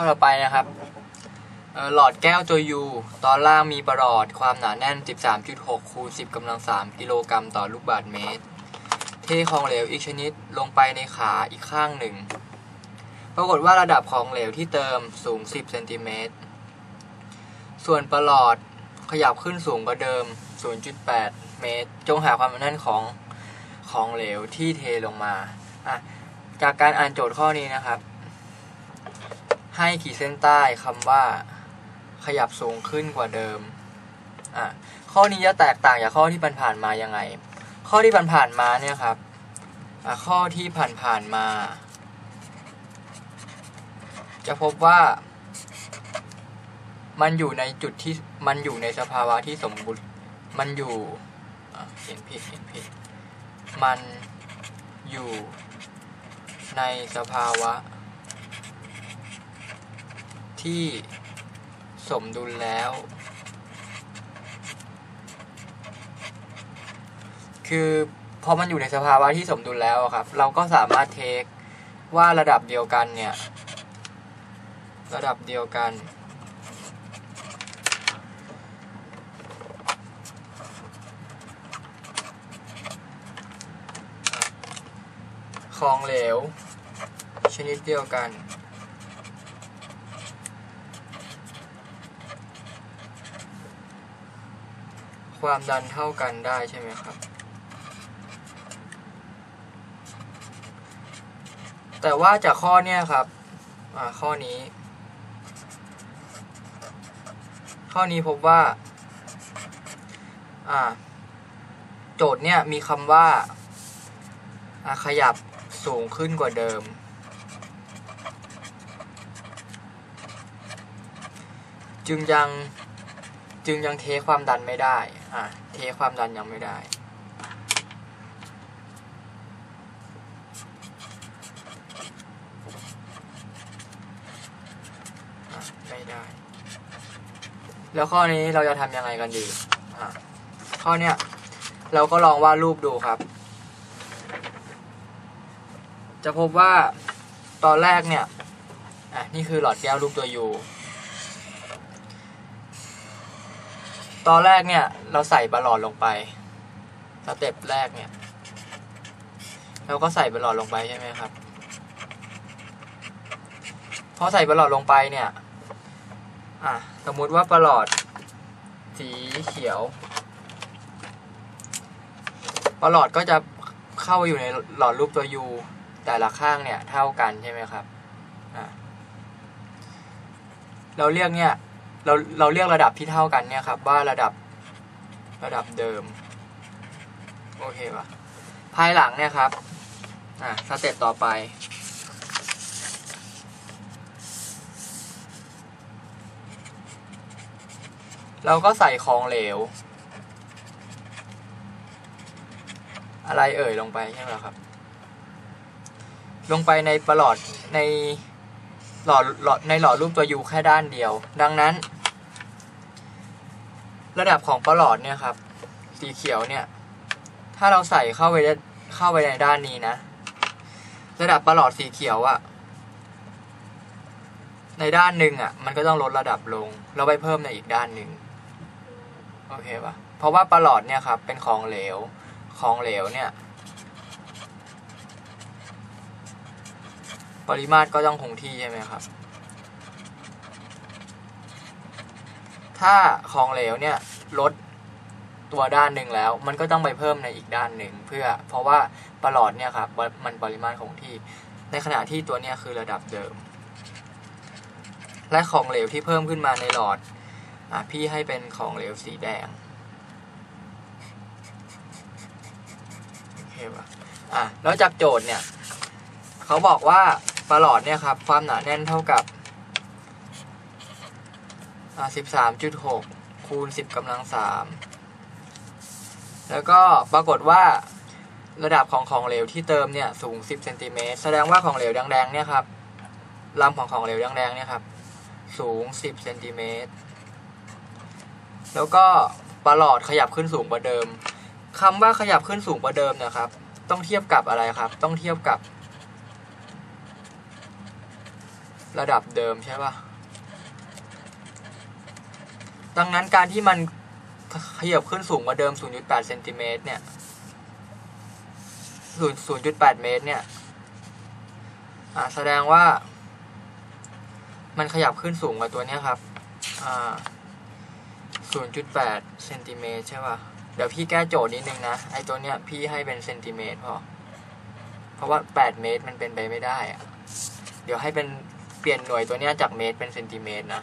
ข้อต่อไปนะครับหลอดแก้วตัวยูตอนล่างมีประหลอดความหนาแน่น 13.6 คูณ 10กำลัง 3 กิโลกรัมต่อลูกบาศก์เมตร เทของเหลวอีกชนิดลงไปในขาอีกข้างหนึ่ง ปรากฏว่าระดับของเหลวที่เติมสูง 10 เซนติเมตร ส่วนประหลอดขยับขึ้นสูงกว่าเดิม 0.8 เมตร จงหาความหนาแน่นของของเหลวที่เทลงมา อะ จากการอ่านโจทย์ข้อนี้นะครับ ให้ขีดเส้นใต้คำว่าขยับสูงขึ้นกว่าเดิม อะ ข้อนี้จะแตกต่างจากข้อที่ผ่านๆมายังไง ข้อที่ผ่านๆมาเนี่ยครับ อะ ข้อที่ผ่านๆมา จะพบว่า มันอยู่ในจุดที่ มันอยู่ในสภาวะที่สมบูรณ์ มันอยู่เขียนผิดเขียนผิด มันอยู่ในสภาวะ ที่สมดุลแล้ว คือพอมันอยู่ในสภาวะที่สมดุลแล้วครับ เราก็สามารถเทคว่าระดับเดียวกันเนี่ย ระดับเดียวกัน ของเหลว ชนิดเดียวกัน ความดันเท่ากันได้ใช่ไหมครับ แต่ว่าจากข้อเนี้ยครับอ่าข้อนี้ ข้อนี้พบว่าอ่าโจทย์เนี่ยมีคำว่าขยับสูงขึ้นกว่าเดิม จึงยังจึงยังเทความดันไม่ได้ อะเทความดันยังไม่ได้ ไม่ได้ แล้วข้อนี้เราจะทำยังไงกันดี อะ ข้อเนี้ยเราก็ลองวาดรูปดูครับ จะพบว่าตอนแรกเนี่ย อะ นี่คือหลอดแก้วรูปตัวยู ตอนแรกเนี่ยเราใส่บอลลอนลงไปสเต็ปแรกเนี่ยเราก็ใส่บอลลอนลงไปใช่ไหมครับพอใส่บอลลอนลงไปเนี่ยอะสมมุติว่าประหลอดสีเขียวประหลอดก็จะเข้าไปอยู่ในหลอดรูปตัวยูแต่ละข้างเนี่ยเท่ากันใช่ไหมครับอะเราเรียกเนี่ย เราเราเรียกระดับที่เท่ากันเนี่ยครับ ว่าระดับระดับเดิม โอเคปะภายหลังเนี่ยครับ อะสเต็ปต่อไป เราก็ใส่ของเหลว อะไรเอ่ยลงไปใช่ไหมครับ ลงไปในประหลอดใน หลอดหลอดในหลอดรูปตัวยูแค่ด้านเดียว ดังนั้น ระดับของประหลอดเนี่ยครับ สีเขียวเนี่ย ถ้าเราใส่เข้าไปเข้าไปในด้านนี้นะ ระดับประหลอดสีเขียวอะในด้านหนึ่งอะมันก็ต้องลดระดับลงเราไปเพิ่มในอีกด้านหนึ่งโอเคปะเพราะว่าประหลอดเนี่ยครับเป็นของเหลว ของเหลวเนี่ย ปริมาตรก็ต้องคงที่ใช่ไหมครับ ถ้าของเหลวเนี่ยลดตัวด้านหนึ่งแล้ว มันก็ต้องไปเพิ่มในอีกด้านหนึ่งเพื่อเพราะว่าประหลอดเนี่ยครับมันปริมาตรคงที่ ในขณะที่ตัวเนี้ยคือระดับเดิม และของเหลวที่เพิ่มขึ้นมาในหลอดอพี่ให้เป็นของเหลวสีแดงโอเคป่ะอะแล้วจากโจทย์เนี่ย เขาบอกว่า ประหลอดเนี่ยครับ ความหนาแน่นเท่ากับอ่าสิบสามจุดหกคูณสิบกำลังสามแล้วก็ปรากฏว่าระดับของของเหลวที่เติมเนี่ยสูงสิบเซนติเมตรแสดงว่าของเหลวแดงๆเนี่ยครับลำของของเหลวแดงๆเนี่ยครับ สูงสิบเซนติเมตรแล้วก็ประหลอดขยับขึ้นสูงกว่าเดิมคำว่าขยับขึ้นสูงกว่าเดิมนะครับ ต้องเทียบกับอะไรครับ ต้องเทียบกับ ระดับเดิมใช่ปะดังนั้นการที่มันขยับขึ้นสูงกว่าเดิม 0.8เซนติเมตรเนี่ย 0.8 เมตรเนี่ยแสดงว่า มันขยับขึ้นสูงกว่าตัวเนี้ยครับ 0.8เซนติเมตรใช่ป่ะ เดี๋ยวพี่แก้โจทย์นิดนึงนะ ไอตัวเนี้ยพี่ให้เป็นเซนติเมตรพอ เพราะว่า 8 เมตรมันเป็นไปไม่ได้อะเดี๋ยวให้เป็น เปลี่ยนหน่วยตัวเนี้ยจากเมตรเป็นเซนติเมตรนะ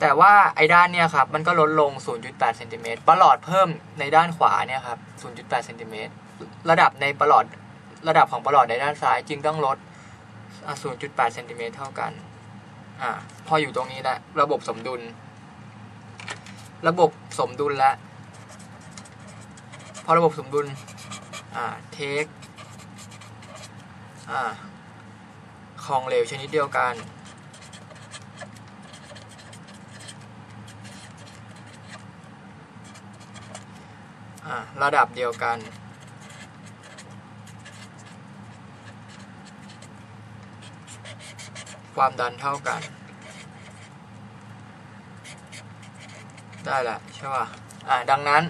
แต่ว่าไอ้ด้านเนี้ยครับมันก็ลดลง 0.8เซนติเมตรประหลอดเพิ่มในด้านขวาเนี่ยครับ 0.8เซนติเมตรระดับในประหลอดระดับของประหลอดในด้านซ้ายจึงต้องลด 0.8เซนติเมตรเท่ากันอ่าพออยู่ตรงนี้แหละระบบสมดุล ระบบสมดุลแล้วพอระบบสมดุลอ่าเทคอ่า ของเหลวชนิดเดียวกันอ่าระดับเดียวกัน ความดันเท่ากัน ได้แหละใช่ป่ะอ่าดังนั้น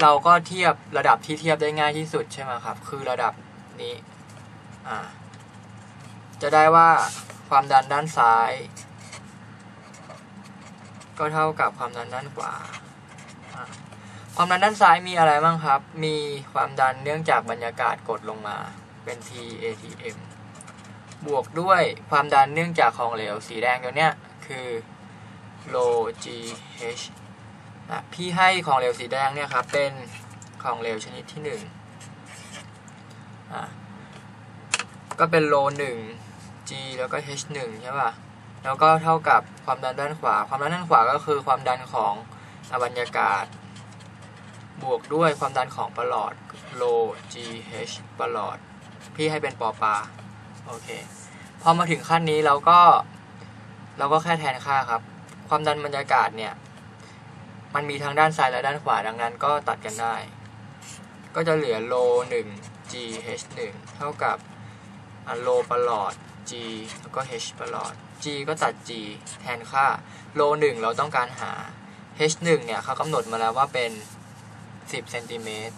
เราก็เทียบระดับที่เทียบได้ง่ายที่สุดใช่ไหมครับ คือระดับนี้ อ่า จะได้ว่าความดันด้านซ้าย ก็เท่ากับความดันด้านขวา ความดันด้านซ้ายมีอะไรบ้างครับ มีความดันเนื่องจากบรรยากาศกดลงมาเป็น TATM บวกด้วยความดันเนื่องจากของเหลวสีแดงตัวเนี้ยคือ low GH นะพี่ให้ของเหลวสีแดงเนี่ยครับเป็นของเหลวชนิดที่หนึ่งอะก็เป็น low หนึ่ง G แล้วก็ H หนึ่งใช่ป่ะ แล้วก็เท่ากับความดันด้านขวา ความดันด้านขวาก็คือความดันของบรรยากาศ บวกด้วยความดันของประหลอด low GH ประหลอด พี่ให้เป็นปอปา โอเค พอมาถึงขั้นนี้เราก็ เราก็แค่แทนค่าครับ ความดันบรรยากาศเนี่ย มันมีทั้งด้านซ้ายและด้านขวา ดังนั้นก็ตัดกันได้ ก็จะเหลือโล1 GH 1เท่ากับอันโลประหลอด G แล้วก็ H ประหลอด G ก็ตัด G แทนค่าโล1เราต้องการหา H 1เนี่ยเขากำหนดมาแล้วว่าเป็น 10เซนติเมตร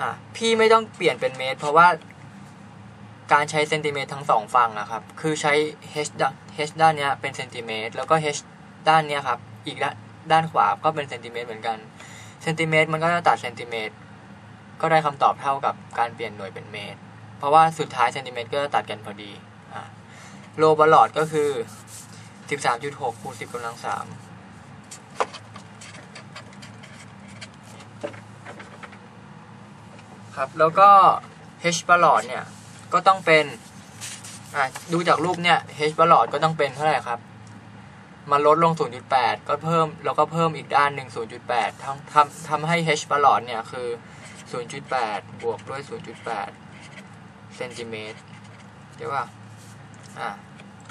อะพี่ไม่ต้องเปลี่ยนเป็นเมตร เพราะว่าการใช้เซนติเมตรทั้งสองฝั่งนะครับ คือใช้ h ด้าน h ด้านเนี้ยเป็นเซนติเมตร แล้วก็ h ด้านเนี้ยครับ อีกด้านด้านขวาก็เป็นเซนติเมตรเหมือนกัน เซนติเมตรมันก็จะตัดเซนติเมตร ก็ได้คำตอบเท่ากับการเปลี่ยนหน่วยเป็นเมตร เพราะว่าสุดท้ายเซนติเมตรก็ตัดกันพอดีโลบอลลอดก็คือ 13.6คูณ10กำลัง3ครับแล้วก็ h บอลลอดเนี่ยก็ต้องเป็นดูจากรูปเนี่ย h บอลลอดก็ต้องเป็นเท่าไหร่ครับมันลดลง 0.8 ก็เพิ่มแล้วก็เพิ่มอีกด้านหนึ่ง0.8ทำทำทำให้ h บอลลอดเนี่ยคือ 0.8 บวกด้วย 0.8 เซนติเมตรใช่ป่ะอะ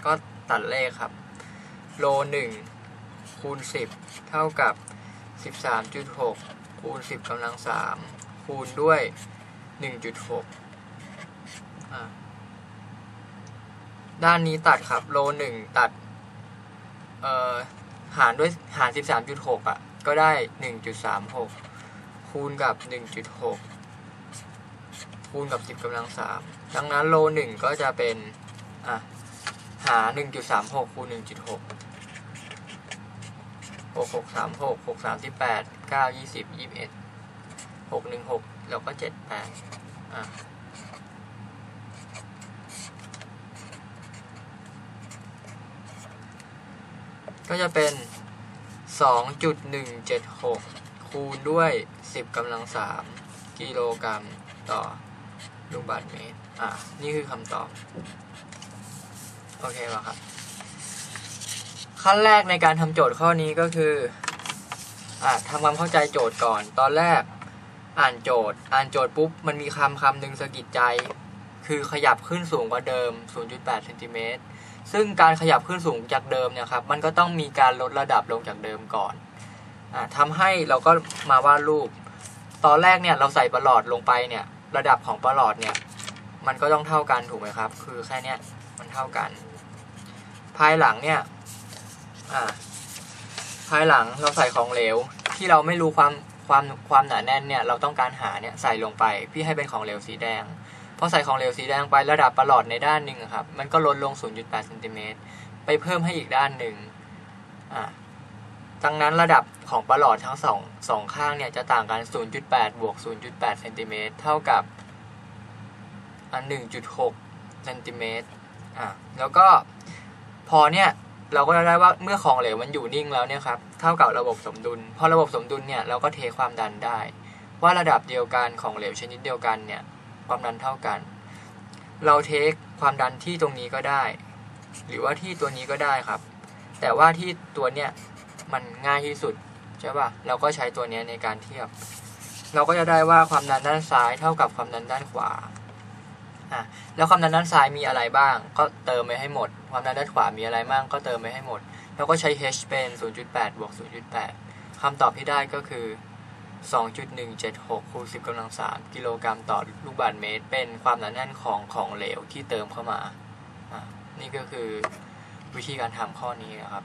ก็ตัดเลขครับ โล1คูณ10เท่ากับ13.6คูณ10กำลัง3คูณด้วย1.6อะด้านนี้ตัดครับ โลหนึ่งตัด เอ่อ หารด้วยหาร13.6อะ ก็ได้1.36คูณกับ1.6 คูณกับ 10กำลัง 3 ดังนั้นโลหนึ่งก็จะเป็น อะ หา 1.36คูณ1.6 6 6 3 6 6 38 9 20 21 6 1 6 แล้วก็ 7 8 อะก็จะเป็น 2.176 คูณด้วย 10กำลัง 3 กิโลกรัมต่อ ลูกบาศก์เมตร อะ นี่คือคำตอบ โอเคป่ะครับ ขั้นแรกในการทำโจทย์ข้อนี้ก็คือ อะทำความเข้าใจโจทย์ก่อน ตอนแรกอ่านโจทย์ อ่านโจทย์ปุ๊บ มันมีคำคำหนึ่งสะกิดใจ คือขยับขึ้นสูงกว่าเดิม 0.8เซนติเมตร ซึ่งการขยับขึ้นสูงจากเดิมเนี่ยครับ มันก็ต้องมีการลดระดับลงจากเดิมก่อนอ่าทำให้เราก็มาวาดรูป ตอนแรกเนี่ยเราใส่ประหลอดลงไปเนี่ย ระดับของประหลอดเนี่ย มันก็ต้องเท่ากันถูกไหมครับ คือแค่เนี้ยมันเท่ากัน ภายหลังเนี่ยอ่าภายหลังเราใส่ของเหลวที่เราไม่รู้ความความความหนาแน่นเนี่ยเราต้องการหาเนี่ยใส่ลงไปพี่ให้เป็นของเหลวสีแดงพอใส่ของเหลวสีแดงไประดับประหลอดในด้านหนึ่งครับมันก็ลดลง 0.8เซนติเมตรไปเพิ่มให้อีกด้านหนึ่งอ่า ดังนั้นระดับของประหลอดทั้งสองสองข้างเนี่ยจะต่างกัน 0.8 บวก 0.8เซนติเมตรเท่ากับอัน1.6เซนติเมตรอะแล้วก็พอเนี่ยเราก็จะได้ว่าเมื่อของเหลวมันอยู่นิ่งแล้วเนี่ยครับเท่ากับระบบสมดุล พอระบบสมดุลเนี่ยเราก็เทความดันได้ ว่าระดับเดียวกันของเหลวชนิดเดียวกันเนี่ยความดันเท่ากัน เราเทคความดันที่ตรงนี้ก็ได้ หรือว่าที่ตัวนี้ก็ได้ครับ แต่ว่าที่ตัวเนี้ย มันง่ายที่สุดใช่ป่ะเราก็ใช้ตัวนี้ในการเทียบ เราก็จะได้ว่าความดันด้านซ้ายเท่ากับความดันด้านขวาอะแล้วความดันด้านซ้ายมีอะไรบ้าง ก็เติมไปให้หมด ความดันด้านขวามีอะไรบ้างก็เติมไปให้หมด แล้วก็ใช้ h เป็น 0.8บวก0.8คำตอบที่ได้ก็คือ 2.176คูณ10กำลัง3กิโลกรัมต่อลูกบาศก์เมตร เป็นความหนาแน่นของของเหลวที่เติมเข้ามาอะนี่ก็คือวิธีการทำข้อนี้นะครับ